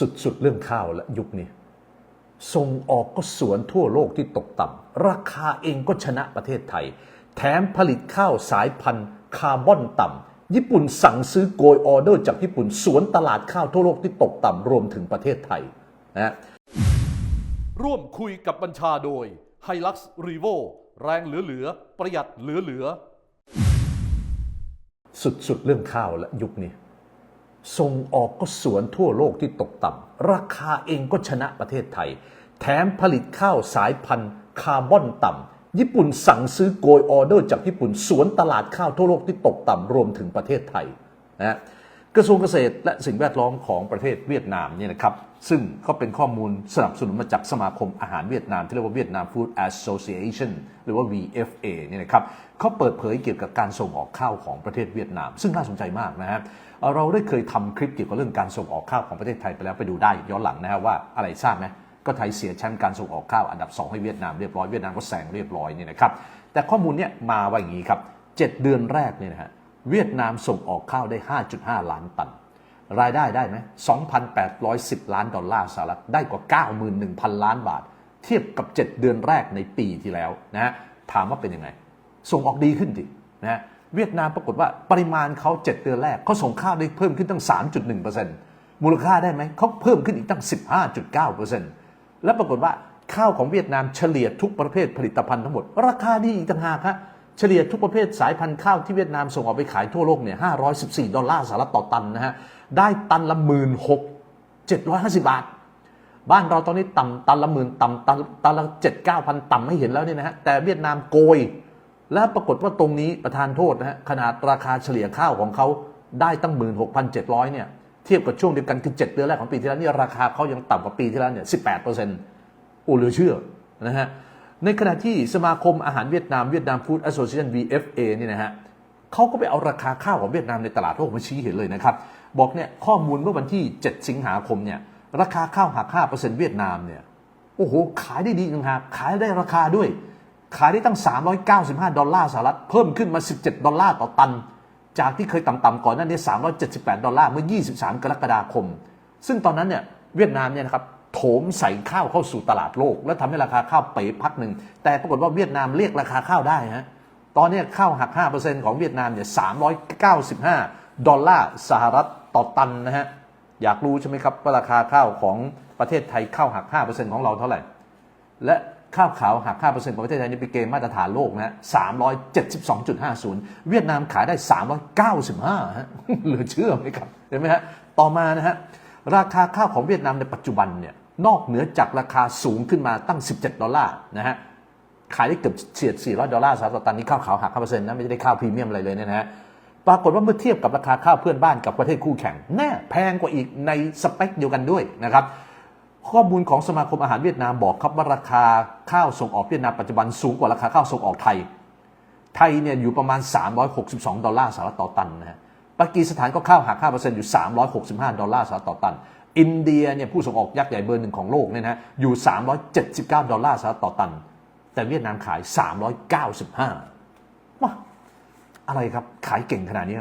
สุดๆ เรื่องข้าวและยุคนี้ ส่งออกก็สวนทั่วโลกที่ตกต่ำราคาเองก็ชนะประเทศไทย แถมผลิตข้าวสายพันธุ์คาร์บอนต่ำญี่ปุ่นสั่งซื้อโกยออเดอร์จากญี่ปุ่น สวนตลาดข้าวทั่วโลกที่ตกต่ำรวมถึงประเทศไทยนะร่วมคุยกับบัญชาโดย h i l u x r e v o แรงเหลือๆ ประหยัดเหลือๆ สุดๆ เรื่องข้าวและยุคนี้ ส่งออกก็สวนทั่วโลกที่ตกต่ำราคาเองก็ชนะประเทศไทย แถมผลิตข้าวสายพันธุ์คาร์บอนต่ำญี่ปุ่นสั่งซื้อโกยออเดอร์จากญี่ปุ่นสวนตลาดข้าวทั่วโลกที่ตกต่ำรวมถึงประเทศไทยนะ กระทรวงเกษตรและสิ่งแวดล้อมของประเทศเวียดนามเนี่ยนะครับซึ่งก็เป็นข้อมูลสนับสนุนมาจากสมาคมอาหารเวียดนามที่เรียกว่าเวียดนาม Food Association หรือว่า VFA เนี่ยนะครับเขาเปิดเผยเกี่ยวกับการส่งออกข้าวของประเทศเวียดนาม ซึ่งน่าสนใจมากนะฮะเอ่อเราได้เคยทำคลิปเกี่ยวกับเรื่องการส่งออกข้าวของประเทศไทยไปแล้วไปดูได้ย้อนหลังนะฮะว่าอะไรทราบไหมก็ไทยเสียแชมป์การส่งออกข้าวอันดับ 2 ให้เวียดนามเรียบร้อยเวียดนามก็แซงเรียบร้อยเนี่ยนะครับแต่ข้อมูลเนี่ยมาว่าอย่างนี้ครับ 7 เดือนแรกเนี่ยนะฮะ เวียดนามส่งออกข้าวได้ 5.5 ล้านตัน รายได้ได้ไหม2,810 ล้านดอลลาร์สหรัฐ ได้กว่า 91,000 ล้านบาท เทียบกับ 7 เดือนแรกในปีที่แล้วนะฮะ ถามว่าเป็นยังไง ส่งออกดีขึ้นดินะฮะ เวียดนามปรากฏว่าปริมาณเขา 7 เดือนแรกเขาส่งข้าวได้เพิ่มขึ้นตั้ง 3.1%มูลค่าได้ไหม เขาเพิ่มขึ้นอีกตั้ง 15.9%แล้วปรากฏว่าข้าวของเวียดนามเฉลี่ยทุกประเภทผลิตภัณฑ์ทั้งหมด ราคาดีอีกต่างหากฮะ เฉลี่ยทุกประเภทสายพันธุ์ข้าวที่เวียดนามส่งออกไปขายทั่วโลกเนี่ย514 ดอลลาร์สหรัฐต่อตันนะฮะ ได้ตันละหมื่นหกเจ็ดร้อยห้าสิบบาท บ้านเราตอนนี้ต่ำตันละหมื่นต่ำตันตันละเจ็ดเก้าพันต่ำไม่เห็นแล้วเนี่ยนะฮะ แต่เวียดนามโกย แล้วปรากฏว่าตรงนี้ประธานโทษนะฮะ ขนาดราคาเฉลี่ยข้าวของเขาได้ตั้งหมื่นหกพันเจ็ดร้อยเนี่ย เทียบกับช่วงเดียวกันคือเจ็ดเดือนแรกของปีที่แล้วเนี่ยราคาเขายังต่ำกว่าปีที่แล้วเนี่ยสิบแปดเปอร์เซ็นต์โอ้เหลือเชื่อนะฮะ ในขณะที่สมาคมอาหารเวียดนามเวียดนามฟู้ดแอสโซเชชัน VFA เนี่ยนะฮะเขาก็ไปเอาราคาข้าวของเวียดนามในตลาดโลกมาชี้เห็นเลยนะครับ บอกเนี่ยข้อมูลเมื่อวันที่ 7 สิงหาคมเนี่ยราคาข้าวหัก5%เวียดนามเนี่ยโอ้โห ขายได้ดีจริงครับขายได้ราคาด้วย ขายได้ตั้ง 395 ดอลลาร์สหรัฐเพิ่มขึ้นมา 17 ดอลลาร์ต่อตัน จากที่เคยต่ำๆก่อนหน้านี้378 ดอลลาร์เมื่อ 23 กรกฎาคม ซึ่งตอนนั้นเนี่ยเวียดนามเนี่ยนะครับ ถมใส่ข้าวเข้าสู่ตลาดโลก แล้วทำให้ราคาข้าวเป๋พักหนึ่ง แต่ปรากฏว่าเวียดนามเรียกราคาข้าวได้ฮะตอนนี้ข้าวหัก 5%ของเวียดนามเนี่ย395 ดอลลาร์สหรัฐต่อตันนะฮะอยากรู้ใช่ไหมครับว่าราคาข้าวของประเทศไทยข้าวหัก 5%ของเราเท่าไหร่ และข้าวขาวหัก 5%ของประเทศไทยนี่เป็นเกณฑ์มาตรฐานโลกนะฮะ372.50 เวียดนามขายได้ 395ฮะเหลือเชื่อไหมครับ เห็นไหมฮะ ต่อมานะฮะ ราคาข้าวของเวียดนามในปัจจุบันเนี่ย นอกเหนือจากราคาสูงขึ้นมาตั้ง 17 ดอลลาร์นะฮะขายได้เกือบเฉียด 400 ดอลลาร์สหรัฐต่อตันนี่ข้าวขาวหัก5%นะไม่ได้ข้าวพรีเมียมอะไรเลยเนี่ยนะฮะปรากฏว่าเมื่อเทียบกับราคาข้าวเพื่อนบ้านกับประเทศคู่แข่งแน่แพงกว่าอีกในสเปคเดียวกันด้วยนะครับข้อมูลของสมาคมอาหารเวียดนามบอกครับว่าราคาข้าวส่งออกเวียดนามปัจจุบันสูงกว่าราคาข้าวส่งออกไทย ไทยเนี่ยอยู่ประมาณ 362 ดอลลาร์สหรัฐต่อตันนะฮะปากีสถานก็ข้าวหัก5%อยู่ 365 ดอลลาร์สหรัฐต่อตัน อินเดียเนี่ยผู้ส่งออกยักษ์ใหญ่เบอร์หนึ่งของโลกเนี่ยนะอยู่ 379 ดอลลาร์สหรัฐต่อตัน แต่เวียดนามขาย 395ว้าอะไรครับ ขายเก่งขนาดนี้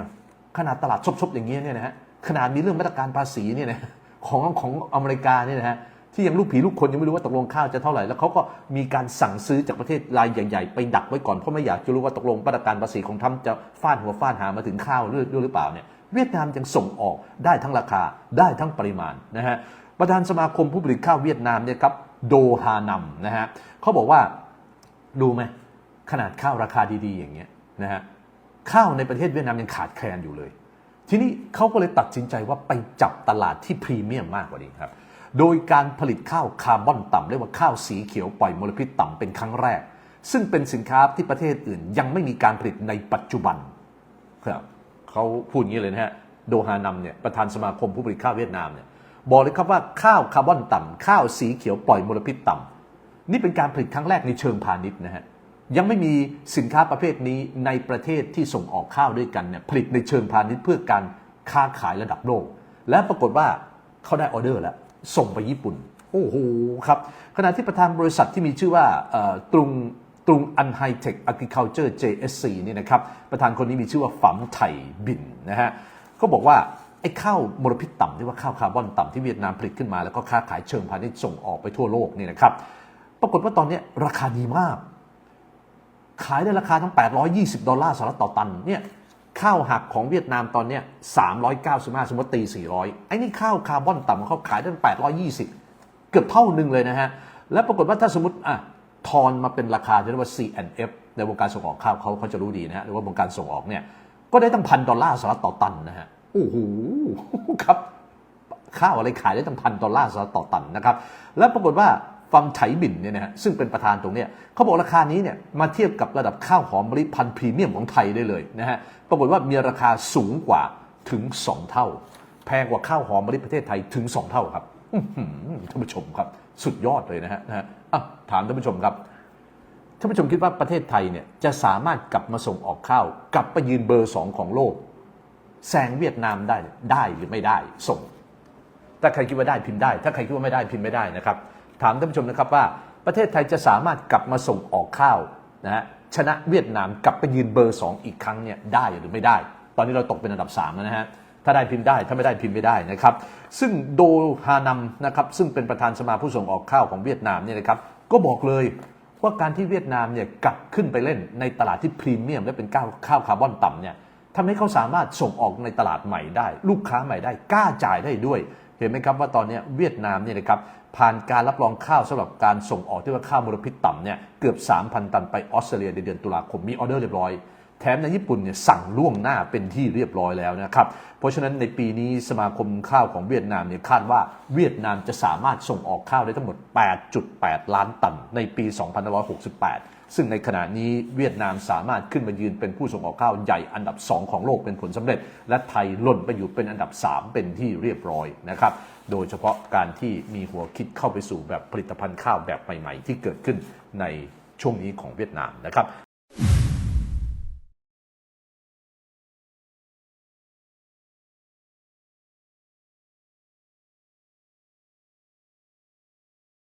ขนาดตลาดซบๆอย่างเงี้ยเนี่ยนะฮะขนาดมีเรื่องมาตรการภาษีเนี่ยนะของของอเมริกาเนี่ยนะฮะที่ยังลูกผีลูกคนยังไม่รู้ว่าตกลงข้าวจะเท่าไหร่ แล้วเขาก็มีการสั่งซื้อจากประเทศรายใหญ่ๆ ไปดักไว้ก่อนเพราะไม่อยากจะรู้ว่าตกลงมาตรการภาษีของทรัมจะฟาดหัวฟาดหามาถึงข้าวด้วยด้วยหรือเปล่าเนี่ย เวียดนามยังส่งออกได้ทั้งราคาได้ทั้งปริมาณนะฮะประธานสมาคมผู้ผลิตข้าวเวียดนามเนี่ยครับโดฮานัมนะฮะเขาบอกว่าดูไหมขนาดข้าวราคาดีๆอย่างเงี้ยนะฮะข้าวในประเทศเวียดนามยังขาดแคลนอยู่เลย ทีนี้เขาก็เลยตัดสินใจว่าไปจับตลาดที่พรีเมียมมากกว่านี้ครับโดยการผลิตข้าวคาร์บอนต่ำเรียกว่าข้าวสีเขียวปล่อยมลพิษต่ำเป็นครั้งแรก ซึ่งเป็นสินค้าที่ประเทศอื่นยังไม่มีการผลิตในปัจจุบันครับ เขาพูดอย่างนี้เลยนะฮะ โดฮานัมเนี่ยประธานสมาคมผู้ผลิตข้าวเวียดนามเนี่ยบอกเลยครับว่าข้าวคาร์บอนต่ำข้าวสีเขียวปล่อยมลพิษต่ำนี่เป็นการผลิตครั้งแรกในเชิงพาณิชย์นะฮะยังไม่มีสินค้าประเภทนี้ในประเทศที่ส่งออกข้าวด้วยกันเนี่ยผลิตในเชิงพาณิชย์เพื่อการค้าขายระดับโลก และปรากฏว่าเขาได้ออเดอร์แล้ว ส่งไปญี่ปุ่น โอ้โหครับขณะที่ประธานบริษัทที่มีชื่อว่าตรุง รุงอันไฮเทคอะกริคัลเจอร์ JSC นี่นะครับประธานคนนี้มีชื่อว่าฝัมไถบินนะฮะเขาบอกว่าไอ้ข้าวมลพิษต่ำที่ว่าข้าวคาร์บอนต่ำที่เวียดนามผลิตขึ้นมา แล้วก็ค้าขายเชิงพาณิชย์ส่งออกไปทั่วโลกนี่นะครับปรากฏว่าตอนนี้ราคาดีมาก ขายได้ราคาทั้ง 820 ดอลลาร์สหรัฐต่อตันเนี่ยข้าวหักของเวียดนามตอนเนี้ย395 สมมติตี 400 ไอ้นี่ข้าวคาร์บอนต่ำเขาขายได้ 820 เกือบเท่าหนึ่งเลยนะฮะ แล้วปรากฏว่าถ้าสมมติอะ ทอนมาเป็นราคาที่เรียกว่า C&F ในวงการส่งออกข้าวเขาเขาจะรู้ดีนะฮะหรือว่าวงการส่งออกเนี่ยก็ได้ตั้งพันดอลลาร์สหรัฐต่อตันนะฮะโอ้โหครับ ข้าวอะไรขายได้ตั้งพันดอลลาร์สหรัฐต่อตันนะครับ แล้วปรากฏว่าฟังไฉบินเนี่ยนะฮะซึ่งเป็นประธานตรงเนี้ยเขาบอกราคานี้เนี่ยมาเทียบกับระดับข้าวหอมมะลิพันธุ์พรีเมียมของไทยได้เลยนะฮะปรากฏว่ามีราคาสูงกว่าถึง 2 เท่า แพงกว่าข้าวหอมมะลิประเทศไทยถึง 2 เท่าครับอื้อหือ ท่านผู้ชมครับ สุดยอดเลยนะฮะนะฮะอะถามท่านผู้ชมครับท่านผู้ชมคิดว่าประเทศไทยเนี่ยจะสามารถกลับมาส่งออกข้าว กลับไปยืนเบอร์สองของโลกแซงเวียดนามได้ได้หรือไม่ได้ส่ง ถ้าใครคิดว่าได้พิมพ์ได้ ถ้าใครคิดว่าไม่ได้พิมพ์ไม่ได้นะครับ ถามท่านผู้ชมนะครับว่าประเทศไทยจะสามารถกลับมาส่งออกข้าวนะฮะชนะเวียดนามกลับไปยืนเบอร์2อีกครั้งเนี่ยได้หรือไม่ได้ ตอนนี้เราตกเป็นอันดับ3แล้วนะฮะ ถ้าได้พิมพ์ได้ถ้าไม่ได้พิมพ์ไม่ได้นะครับ ซึ่งโดฮานัมนะครับซึ่งเป็นประธานสมาผู้ส่งออกข้าวของเวียดนามเนี่ยนะครับก็บอกเลยว่าการที่เวียดนามเนี่ยกลับขึ้นไปเล่นในตลาดที่พรีเมียม และเป็นข้าวข้าวคาร์บอนต่ำเนี่ยทำให้เขาสามารถส่งออกในตลาดใหม่ได้ ลูกค้าใหม่ได้กล้าจ่ายได้ด้วย เห็นไหมครับว่าตอนนี้เวียดนามเนี่ยนะครับผ่านการรับรองข้าวสำหรับการส่งออกที่ว่าข้าวมลพิษต่ำเนี่ยเกือบ 3,000 ตันไปออสเตรเลียในเดือนตุลาคมมีออเดอร์เรียบร้อย แถมในญี่ปุ่นเนี่ยสั่งล่วงหน้าเป็นที่เรียบร้อยแล้วนะครับ เพราะฉะนั้นในปีนี้สมาคมข้าวของเวียดนามเนี่ยคาดว่าเวียดนามจะสามารถส่งออกข้าวได้ทั้งหมด 8.8 ล้านตันในปี 2568 ซึ่งในขณะนี้เวียดนามสามารถขึ้นมายืนเป็นผู้ส่งออกข้าวใหญ่อันดับ 2 ของโลกเป็นผลสำเร็จ และไทยล่นไปอยู่เป็นอันดับ 3 เป็นที่เรียบร้อยนะครับ โดยเฉพาะการที่มีหัวคิดเข้าไปสู่แบบผลิตภัณฑ์ข้าวแบบใหม่ ๆ ที่เกิดขึ้นในช่วงนี้ของเวียดนามนะครับ